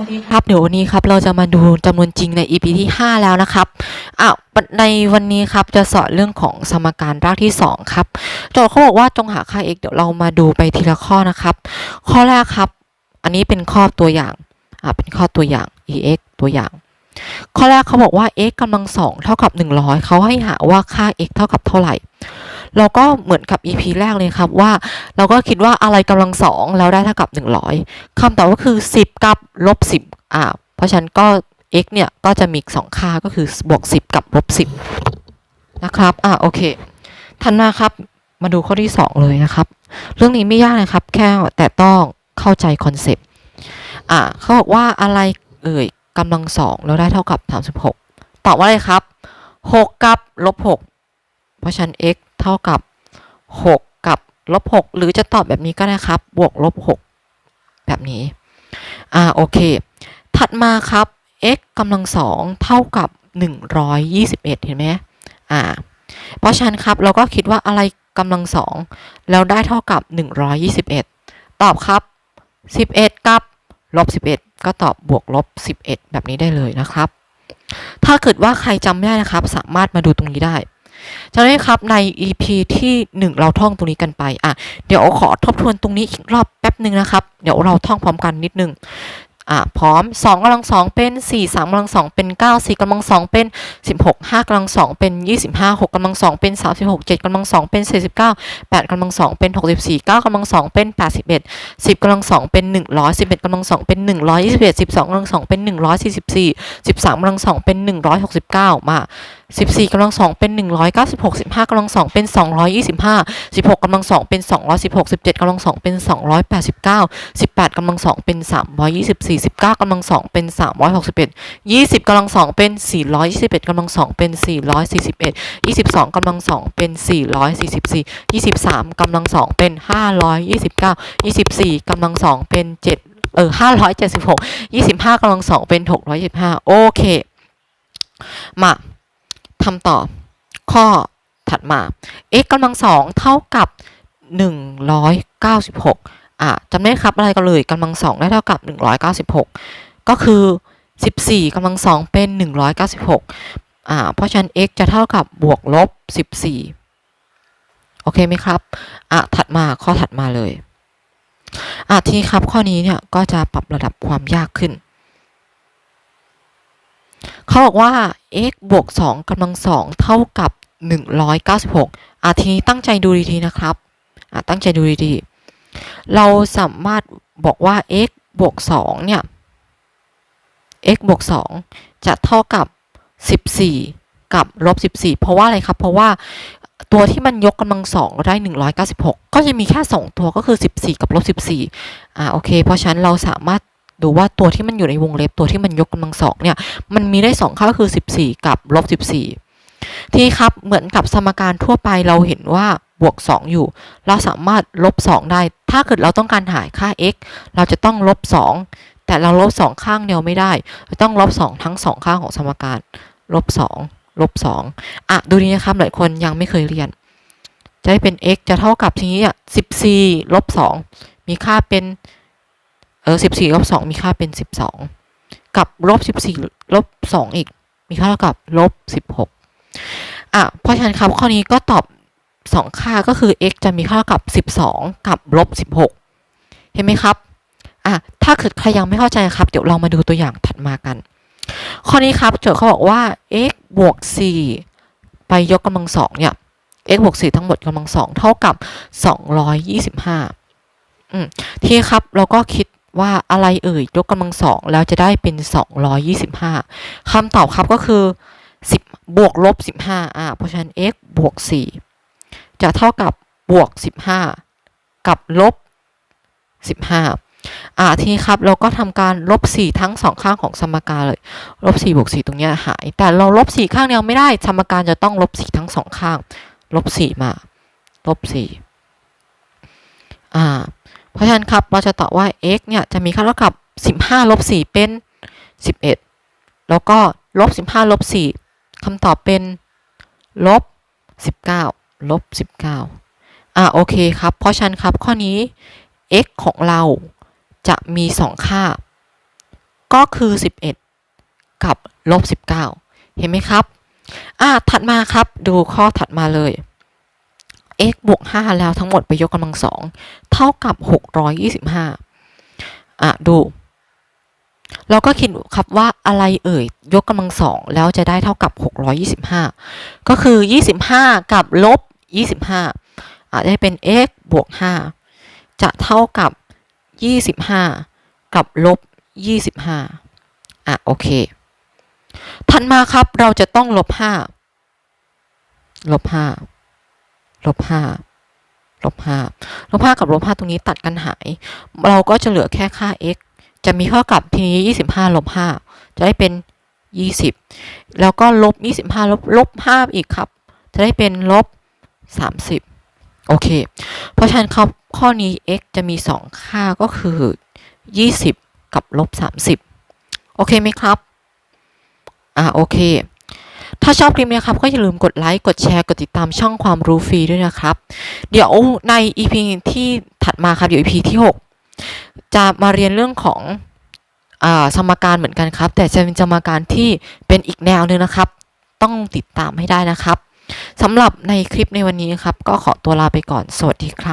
วัสดีครับ เดี๋ยววันนี้ครับเราจะมาดูจำนวนจริงใน EP ที่ 5 แล้วนะครับอะในวันนี้ครับจะสอนเรื่องของสมการรากที่ 2 ครับ โจทย์เขาบอกว่าจงหาค่า x เดี๋ยวเรามาดูไปทีละข้อนะครับ ข้อแรกครับ อันนี้เป็นข้อตัวอย่างอะเป็นข้อตัวอย่าง ex ตัวอย่าง ข้อแรกเขาบอกว่า x กำลังสองเท่ากับ 100 เขาให้หาว่าค่า x เท่ากับเท่าไหร่ เราก็เหมือนกับ EP แรกเลยครับว่า เราก็คิดว่าอะไรกำลังสองแล้วได้เท่ากับ 100คำตอบก็คือ 10 กับลบ10อ่าเพราะฉะนั้นก็ x เนี่ย ก็จะมีสองค่าก็คือบวก 10 กับลบ10 นะครับอ่าโอเคทันมาครับมาดูข้อที่ 2 เลยนะครับ เรื่องนี้ไม่ยากนะครับ แค่แต่ต้องเข้าใจคอนเซปต์อ่าเขาบอกว่าอะไรเอ่ยกำลังสองแล้วได้เท่ากับ 36 ตอบว่าอะไรครับ 6 กับลบ6เพราะฉะนั้น x เท่ากับ 6 กับลบ 6 หรือจะตอบแบบนี้ก็ได้ครับ บวกลบ 6 แบบนี้ อ่า โอเค ถัดมาครับ x กำลังสองเท่ากับ 121 เห็นไหมอ่า เพราะฉะนั้นครับเราก็คิดว่าอะไรกำลังสองแล้วได้เท่ากับ 121 ตอบครับ 11 กับลบ 11 ก็ตอบบวกลบ 11 แบบนี้ได้เลยนะครับ ถ้าเกิดว่าใครจำไม่ได้นะครับ สามารถมาดูตรงนี้ได้ จำได้ครับใน EP ที่ 1 เราท่องตรงนี้กันไปอะเดี๋ยวขอทบทวนตรงนี้อีกรอบแป๊บหนึ่งนะครับ เดี๋ยวเราท่องพร้อมกันนิดนึงอะพร้อม 2กำลัง2เป็น 4 3กำลัง2เป็น9 4กำลัง2เป็น 16 5กำลัง2เป็น 25 6กำลัง2เป็น 36 7กำลัง2เป็น 49 8กำลัง2เป็น 64 9กำลัง2เป็น 81 10กำลัง2เป็น100 11กำลัง2เป็น 121 12กำลัง2เป็น 144 13กำลัง2เป็น 169 มา 14กำลัง2เป็น 196 15กำลัง2เป็น 225 16กำลัง2เป็น 216 17กำลัง2เป็น 289 18กำลัง2เป็น 324 19กำลัง2เป็น 361 20กำลัง2เป็น 421กำลัง2เป็น 441 22กำลัง2เป็น 444 23กำลัง2เป็น 529 24กำลัง2เป็น 7 เออ 576 25กำลัง2เป็น625โอเค มา ทำต่อข้อถัดมา x กำลังสองเท่ากับ 196อะจำได้ครับอะไรกันเลยกำลังสองได้เท่ากับ 196 ก็คือ 14กำลังสองเป็น 196อ่าเพราะฉะนั้น x จะเท่ากับบวกลบ 14 โอเคไหมครับอะถัดมาข้อถัดมาเลยอะทีนี้ครับข้อนี้เนี่ยก็จะปรับระดับความยากขึ้น เขาบอกว่า x บวก2กำลัง2เท่ากับ 196อะทีนี้ตั้งใจดูดีๆนะครับอะตั้งใจดูดีๆ เราสามารถบอกว่า x บวก2เนี่ย x บวก2จะเท่ากับ 14 กับลบ14 เพราะว่าอะไรครับ เพราะว่าตัวที่มันยกกำลังสองได้ 196 ก็จะมีแค่ 2 ตัวก็คือ 14 กับลบ14อ่าโอเค เพราะฉะนั้นเราสามารถ ดูว่าตัวที่มันอยู่ในวงเล็บตัวที่มันยกกำลังสองเนี่ยมันมีได้สองค่าก็คือ 14 กับลบ14 ที่ครับเหมือนกับสมการทั่วไปเราเห็นว่าบวก 2 อยู่ เราสามารถลบ 2 ได้ ถ้าเกิดเราต้องการหาค่า x เราจะต้องลบ 2 แต่เราลบ 2 ข้างเดียวไม่ได้เราต้องลบ 2 ทั้ง 2 ข้างของสมการลบ2ลบ2อะดูนี้นะครับหลายคนยังไม่เคยเรียน จะได้เป็น x จะเท่ากับทีนี้อะ14ลบ2มีค่าเป็น เออ14ลบ2มีค่าเป็น12กับลบ14ลบ2อีก มีค่าเท่ากับลบ16อะเพราะฉะนั้นครับข้อนี้ก็ตอบ2ค่าก็คือ x จะมีค่าเท่ากับ12กับลบ16เห็นไหมครับอะถ้าเกิดใครยังไม่เข้าใจครับ เดี๋ยวเรามาดูตัวอย่างถัดมากัน ข้อนี้ครับโจทย์เขาบอกว่า x บวก4ไปยกกำลังสองเนี่ย x บวก4ทั้งหมดกำลังสองเท่ากับ225อืมทีครับเราก็คิด ว่าอะไรเอ่ยยกกำลังสองแล้วจะได้เป็น 225คำตอบครับก็คือ 10 บวกลบ 15อ่าเพราะฉะนั้น x บวก 4 จะเท่ากับบวก 15 กับลบ 15อ่าทีนี้ครับเราก็ทำการลบ 4 ทั้งสองข้างของสมการเลยลบ 4 บวก 4 ตรงเนี้ยหาย แต่เราลบ 4 ข้างเดียวไม่ได้ สมการจะต้องลบ 4 ทั้งสองข้าง ลบ 4 มา ลบ 4อ่า เพราะฉะนั้นครับเราจะตอบว่า x เนี่ยจะมีค่าเท่ากับ 15ลบ4เป็น 11 แล้วก็ลบ15ลบ4คำตอบเป็นลบ19ลบ19อ่าโอเคครับ เพราะฉะนั้นครับข้อนี้ x ของเราจะมี 2 ค่า ก็คือ 11 กับลบ19 เห็นไหมครับอ่าถัดมาครับดูข้อถัดมาเลย x บวก 5 แล้วทั้งหมดไปยกกำลังสองเท่ากับ 625 อะ ดู เราก็คิดครับว่าอะไรเอ่ย ยกกำลังสองแล้วจะได้เท่ากับ 625 ก็คือ 25 กับลบ 25 อาจจะได้เป็น x บวก 5 จะเท่ากับ 25 กับลบ 25 อะ โอเค ถัดมาครับเราจะต้องลบ 5 ลบ 5 ลบ5ลบ5ลบ5กับลบ5ตรงนี้ตัดกันหาย เราก็จะเหลือแค่ค่า x จะมีเท่ากับทีนี้25ลบ5จะได้เป็น20แล้วก็ลบ25ลบลบ5อีกครับ จะได้เป็นลบ30โอเค เพราะฉะนั้นครับข้อนี้ x จะมี2ค่าก็คือ20กับลบ30โอเคไหมครับ อ่าโอเค ถ้าชอบคลิปนี้ครับก็อย่าลืมกดไลค์ กดแชร์ กดติดตามช่องความรู้ฟรีด้วยนะครับ เดี๋ยวใน EP ที่ถัดมาครับ เดี๋ยว EP ที่ 6 จะมาเรียนเรื่องของอสมการเหมือนกันครับ แต่จะเป็นสมการที่เป็นอีกแนวหนึงนะครับ ต้องติดตามให้ได้นะครับสำหรับในคลิปในวันนี้ครับ ก็ขอตัวลาไปก่อน สวัสดีครับ